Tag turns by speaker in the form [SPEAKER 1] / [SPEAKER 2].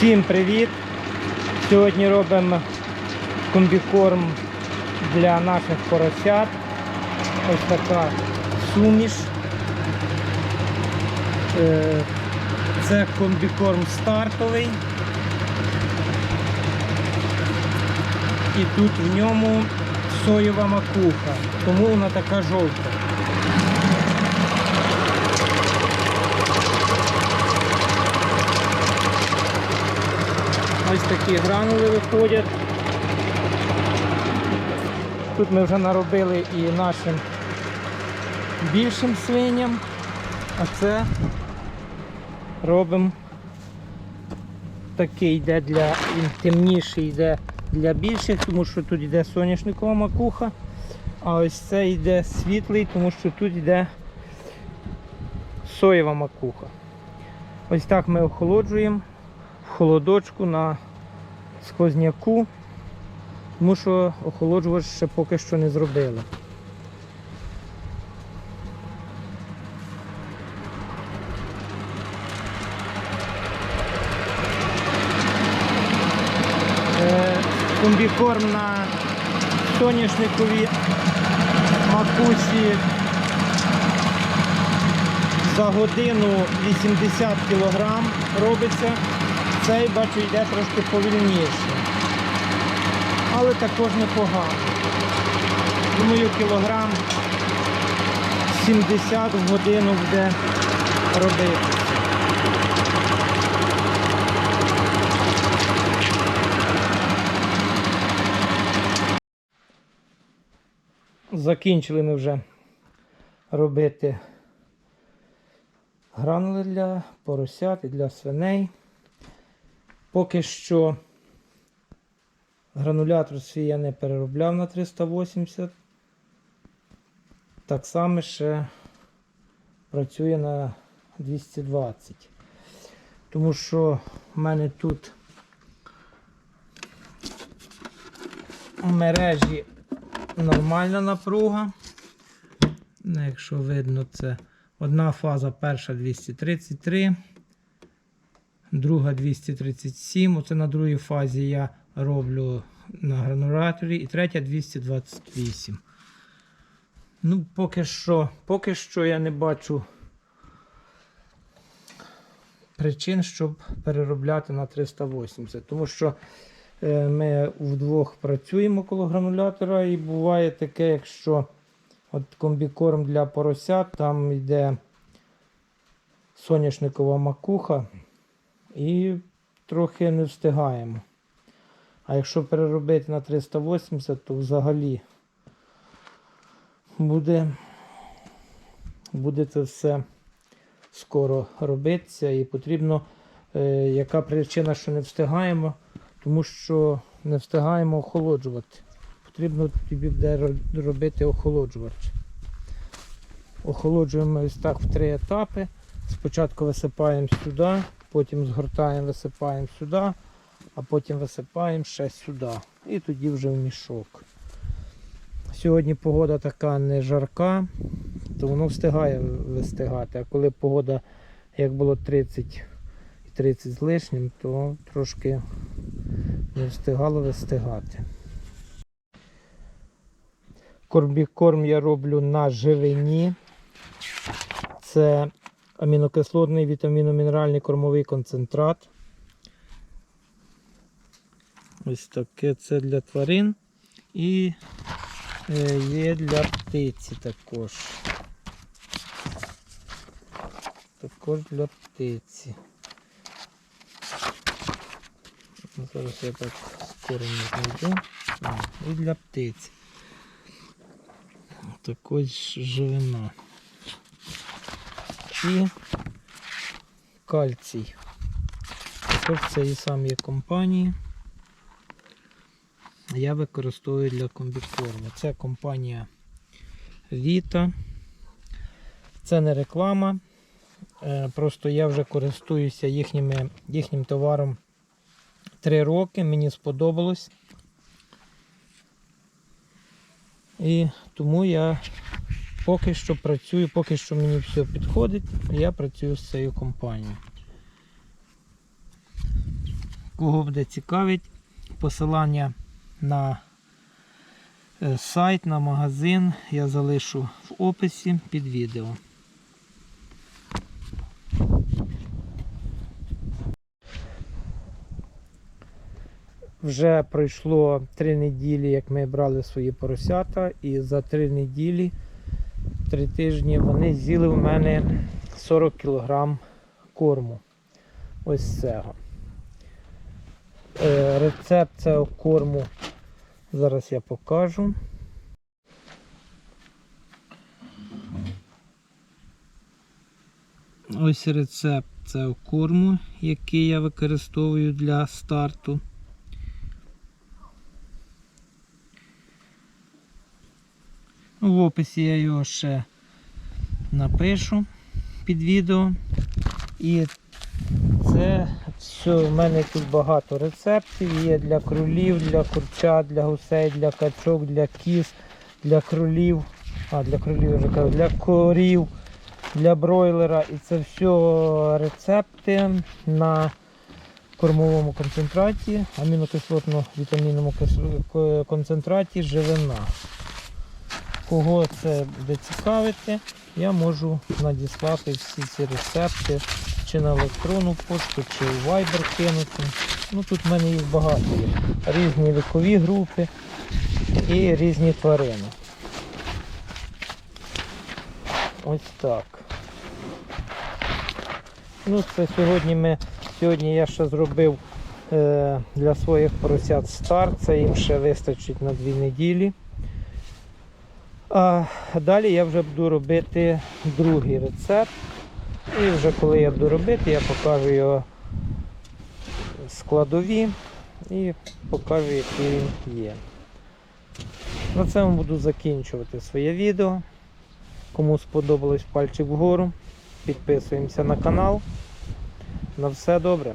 [SPEAKER 1] Всім привіт! Сьогодні робимо комбікорм для наших поросят. Ось така суміш. Е, Це комбікорм стартовий. І тут в ньому соєва макуха, тому вона така жовта. Ось такі гранули виходять. Тут ми вже наробили і нашим більшим свиням, а це робимо такий йде для він темніший йде для більших, тому що тут йде соняшникова макуха, а ось це йде світлий, тому що тут йде соєва макуха. Ось так ми охолоджуємо холодочку на сквозняку, тому що охолоджувач ще поки що не зробили. Е, Комбікорм на соняшниковій макусі за годину 80 кг робиться. Цей бачу йде трошки повільніше. Але також непогано. Думаю, кілограм 70 в годину буде робити. Закінчили ми вже робити гранули для поросят і для свиней. Поки що гранулятор свій я не переробляв на 380. Так само ще працює на 220. Тому що в мене тут в мережі нормальна напруга. Ну, Якщо видно, це одна фаза, перша 233, друга 237. Оце на другій фазі я роблю на грануляторі. І третя 228. Ну, поки що, поки що я не бачу причин, щоб переробляти на 380. Тому що е, ми вдвох працюємо коло гранулятора, і буває таке, якщо от комбікорм для поросят, там йде соняшникова макуха і трохи не встигаємо. А якщо переробити на 380, то взагалі буде, буде це все скоро робитися і потрібно, е, яка причина, що не встигаємо, тому що не встигаємо охолоджувати. Потрібно тобі буде робити охолоджувач. Охолоджуємо ось так в три етапи. Спочатку висипаємо сюди, потім згортаємо, висипаємо сюди, а потім висипаємо ще сюди. І тоді вже в мішок. Сьогодні погода така не жарка, то воно встигає вистигати. А коли погода, як було 30 і 30 з лишнім, то трошки не встигало вистигати. Корм я роблю на живині. Це амінокислотний вітаміномінеральний кормовий концентрат. Ось таке це для тварин. І е, є для птиці також. Також для птиці. Зараз я так скоро не знайду. І для птиці. Також живина. І кальцій. Також цієї самої компанії. Я використовую для комбікорму. Це компанія Vita. Це не реклама. Е, Просто я вже користуюся їхніми, їхнім товаром 3 роки. Мені сподобалось. І тому я поки що працюю, поки що мені все підходить, я працюю з цією компанією. Кого буде цікавить, посилання на е, сайт, на магазин я залишу в описі під відео. Вже пройшло три неділі, як ми брали свої поросята, і за три неділі, три тижні вони з'їли в мене 40 кг корму. Ось цього. Е, Рецепт цього корму зараз я покажу. Ось рецепт цього корму, який я використовую для старту. В описі я його ще напишу під відео. І це все, в мене тут багато рецептів. Є для кролів, для курчат, для гусей, для качок, для кіз, для кролів. А, для кролів вже кажу, для корів, для бройлера. І це все рецепти на кормовому концентраті, амінокислотно-вітамінному концентраті живина. Кого це буде цікавити, я можу надіслати всі ці рецепти чи на електронну пошту, чи у Viber кинути. Ну тут в мене їх багато є. Різні вікові групи і різні тварини. Ось так. Ну, це сьогодні ми. Сьогодні я ще зробив е, для своїх поросят старт. Це їм ще вистачить на дві неділі. А далі я вже буду робити другий рецепт. І вже коли я буду робити, я покажу його складові і покажу, який він є. На цьому буду закінчувати своє відео. Кому сподобалось пальчик вгору, підписуємося на канал. На все добре.